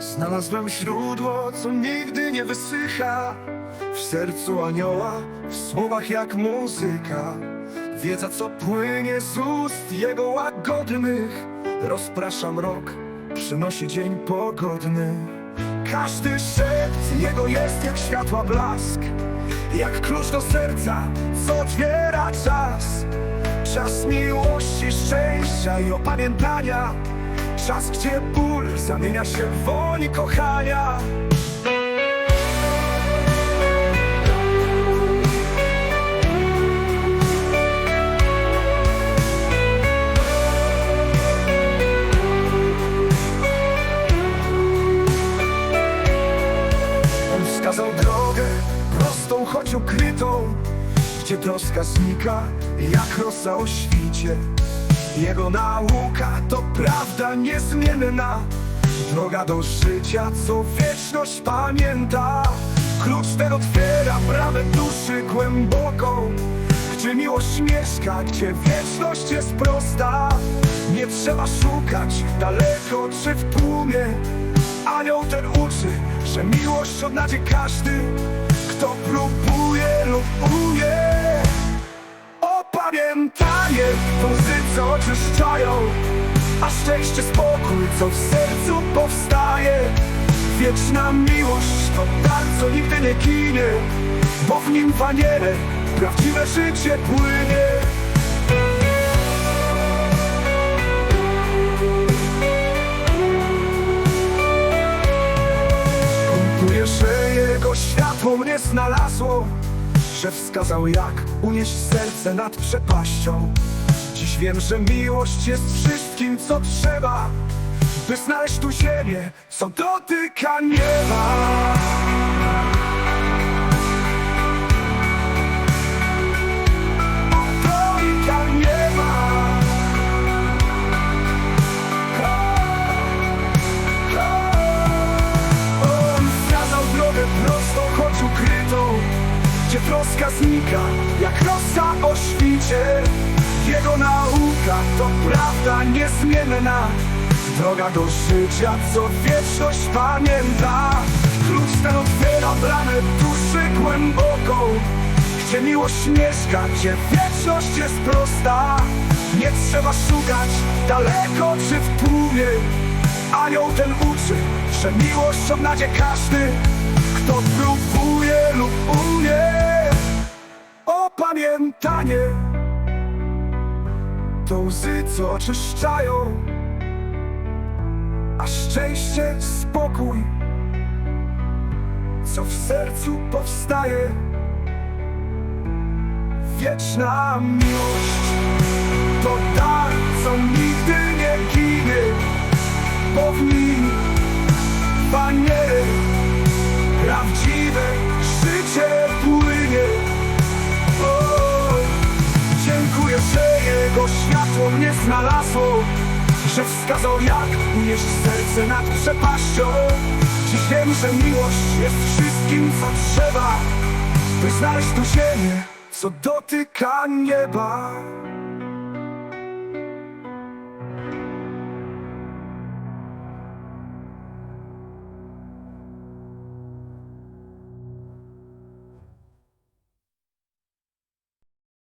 Znalazłem źródło, co nigdy nie wysycha. W sercu anioła, w słowach jak muzyka. Wiedza, co płynie z ust jego łagodnych. Rozprasza mrok, przynosi dzień pogodny. Każdy szept jego jest jak światła blask. Jak klucz do serca, co otwiera czas. Czas miłości, szczęścia i opamiętania Czas, gdzie ból zamienia się w woni kochania. On wskazał drogę, prostą choć ukrytą Gdzie troska znika, jak rosa o świcie Jego nauka to prawda niezmienna. Droga do życia, co wieczność pamięta. Klucz ten otwiera bramę duszy głęboką. Gdzie miłość mieszka, gdzie wieczność jest prosta. Nie trzeba szukać daleko czy w tłumie. Anioł ten uczy, że miłość odnajdzie każdy Kto próbuje lub umie Opamiętanie to łzy, co oczyszczają A szczęście, spokój, co w sercu powstaje. Wieczna miłość to dar, co nigdy nie ginie Bo w nim waniele prawdziwe życie płynie. Czuję, że jego światło mnie znalazło Że wskazał jak unieść serce nad przepaścią. Dziś wiem, że miłość jest wszystkim, co trzeba By znaleźć tu ziemię, co dotyka nieba Troska znika, jak rosa o świcie. Jego nauka to prawda niezmienna. Droga do życia, co wieczność pamięta. Klucz ten otwiera bramę duszy głęboką. Gdzie miłość mieszka, gdzie wieczność jest prosta. Nie trzeba szukać daleko czy w tłumie. Anioł ten uczy, że miłość odnajdzie każdy. Kto próbuje lub umie Opamiętanie To łzy, co oczyszczają. A szczęście, spokój Co w sercu powstaje. Wieczna miłość To dar, co nigdy nie ginie. Bo znalazło, że wskazał jak unieść serce nad przepaścią. Dziś wiem, że miłość jest wszystkim, co trzeba, by znaleźć tu ziemię, co dotyka nieba.